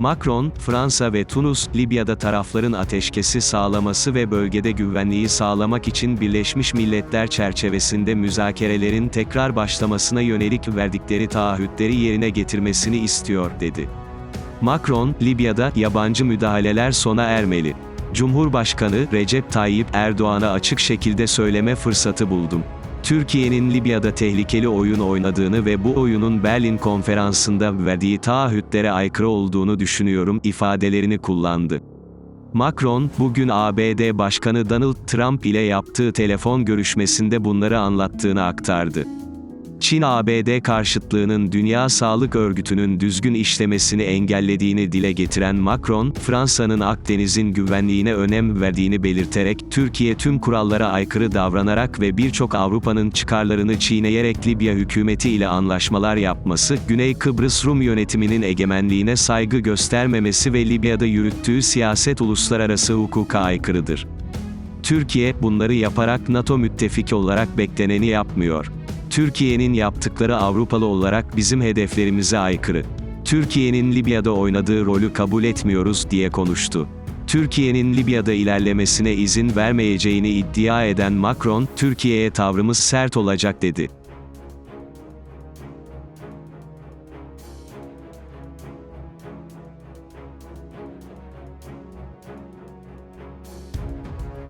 Macron, Fransa ve Tunus, Libya'da tarafların ateşkesi sağlaması ve bölgede güvenliği sağlamak için Birleşmiş Milletler çerçevesinde müzakerelerin tekrar başlamasına yönelik verdikleri taahhütleri yerine getirmesini istiyor, dedi. Macron, Libya'da yabancı müdahaleler sona ermeli. Cumhurbaşkanı Recep Tayyip Erdoğan'a açık şekilde söyleme fırsatı buldum. Türkiye'nin Libya'da tehlikeli oyun oynadığını ve bu oyunun Berlin konferansında verdiği taahhütlere aykırı olduğunu düşünüyorum ifadelerini kullandı. Macron, bugün ABD Başkanı Donald Trump ile yaptığı telefon görüşmesinde bunları anlattığını aktardı. Çin-ABD karşıtlığının Dünya Sağlık Örgütü'nün düzgün işlemesini engellediğini dile getiren Macron, Fransa'nın Akdeniz'in güvenliğine önem verdiğini belirterek, Türkiye tüm kurallara aykırı davranarak ve birçok Avrupa'nın çıkarlarını çiğneyerek Libya hükümeti ile anlaşmalar yapması, Güney Kıbrıs Rum yönetiminin egemenliğine saygı göstermemesi ve Libya'da yürüttüğü siyaset uluslararası hukuka aykırıdır. Türkiye, bunları yaparak NATO müttefiki olarak bekleneni yapmıyor. Türkiye'nin yaptıkları Avrupalı olarak bizim hedeflerimize aykırı. Türkiye'nin Libya'da oynadığı rolü kabul etmiyoruz diye konuştu. Türkiye'nin Libya'da ilerlemesine izin vermeyeceğini iddia eden Macron, Türkiye'ye tavrımız sert olacak dedi.